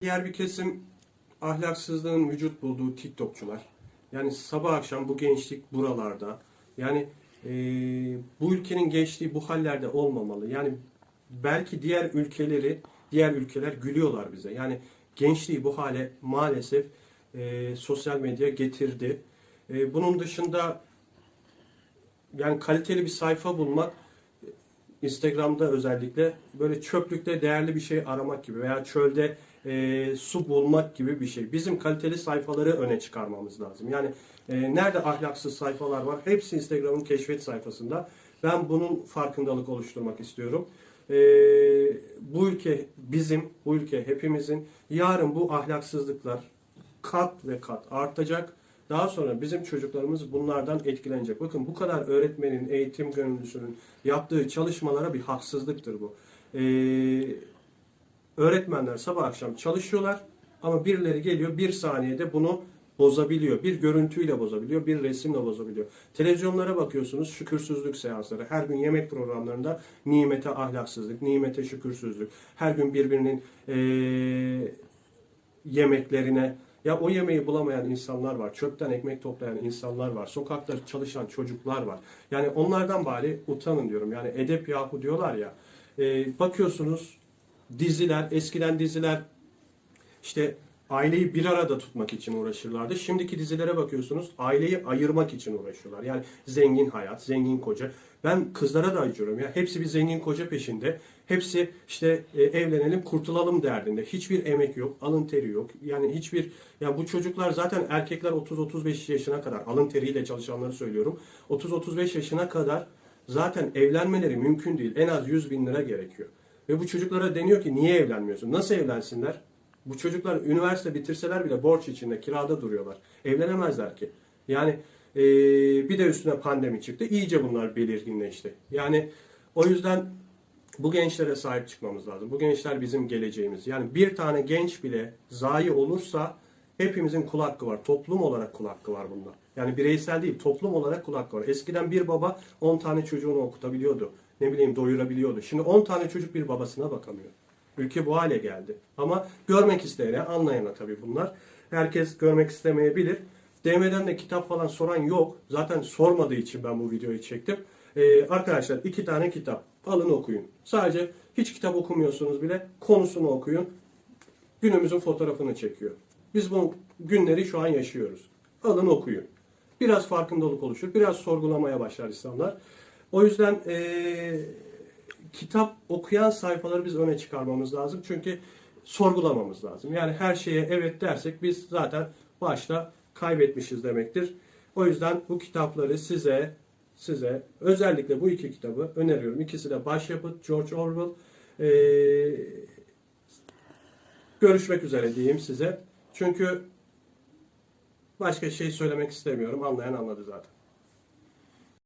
Diğer bir kesim ahlaksızlığın vücut bulduğu TikTokçular. Yani sabah akşam bu gençlik buralarda. Yani e, bu ülkenin gençliği bu hallerde olmamalı. Yani belki diğer ülkeleri, diğer ülkeler gülüyorlar bize. Yani gençliği bu hale maalesef e, sosyal medya getirdi. E, bunun dışında yani kaliteli bir sayfa bulmak Instagram'da özellikle böyle çöplükte değerli bir şey aramak gibi veya çölde e, su bulmak gibi bir şey. Bizim kaliteli sayfaları öne çıkarmamız lazım. Yani e, nerede ahlaksız sayfalar var? Hepsi Instagram'ın keşfet sayfasında. Ben bunun farkındalık oluşturmak istiyorum. E, bu ülke bizim, bu ülke hepimizin. Yarın bu ahlaksızlıklar kat ve kat artacak. Daha sonra bizim çocuklarımız bunlardan etkilenecek. Bakın bu kadar öğretmenin, eğitim gönüllüsünün yaptığı çalışmalara bir haksızlıktır bu. Ee, öğretmenler sabah akşam çalışıyorlar ama birileri geliyor bir saniyede bunu bozabiliyor. Bir görüntüyle bozabiliyor, bir resimle bozabiliyor. Televizyonlara bakıyorsunuz şükürsüzlük seansları. Her gün yemek programlarında nimete ahlaksızlık, nimete şükürsüzlük. Her gün birbirinin eee yemeklerine ya o yemeği bulamayan insanlar var. Çöpten ekmek toplayan insanlar var. Sokakta çalışan çocuklar var. Yani onlardan bari utanın diyorum. Yani edep yahu diyorlar ya. Ee, bakıyorsunuz diziler, eskiden diziler işte aileyi bir arada tutmak için uğraşırlardı. Şimdiki dizilere bakıyorsunuz aileyi ayırmak için uğraşıyorlar. Yani zengin hayat, zengin koca. Ben kızlara da acıyorum ya. Hepsi bir zengin koca peşinde. Hepsi işte e, evlenelim, kurtulalım derdinde. Hiçbir emek yok, alın teri yok. Yani hiçbir ya bu çocuklar zaten erkekler 30-35 yaşına kadar alın teriyle çalışanları söylüyorum. 30-35 yaşına kadar zaten evlenmeleri mümkün değil. En az 100 bin lira gerekiyor. Ve bu çocuklara deniyor ki niye evlenmiyorsun? Nasıl evlensinler? Bu çocuklar üniversite bitirseler bile borç içinde, kirada duruyorlar. Evlenemezler ki. Yani e, bir de üstüne pandemi çıktı. İyice bunlar belirginleşti. Yani o yüzden bu gençlere sahip çıkmamız lazım. Bu gençler bizim geleceğimiz. Yani bir tane genç bile zayi olursa hepimizin kul hakkı var. Toplum olarak kul hakkı var bunda. Yani bireysel değil, toplum olarak kul hakkı var. Eskiden bir baba 10 tane çocuğunu okutabiliyordu. Ne bileyim doyurabiliyordu. Şimdi 10 tane çocuk bir babasına bakamıyor. Ülke bu hale geldi. Ama görmek isteyene, anlayana tabii bunlar. Herkes görmek istemeyebilir. DM'den de kitap falan soran yok. Zaten sormadığı için ben bu videoyu çektim. Ee, arkadaşlar iki tane kitap. Alın okuyun. Sadece hiç kitap okumuyorsunuz bile konusunu okuyun. Günümüzün fotoğrafını çekiyor. Biz bu günleri şu an yaşıyoruz. Alın okuyun. Biraz farkındalık oluşur. Biraz sorgulamaya başlar insanlar. O yüzden eee kitap okuyan sayfaları biz öne çıkarmamız lazım. Çünkü sorgulamamız lazım. Yani her şeye evet dersek biz zaten başta kaybetmişiz demektir. O yüzden bu kitapları size size özellikle bu iki kitabı öneriyorum. İkisi de başyapıt George Orwell. Ee, görüşmek üzere diyeyim size. Çünkü başka şey söylemek istemiyorum. Anlayan anladı zaten.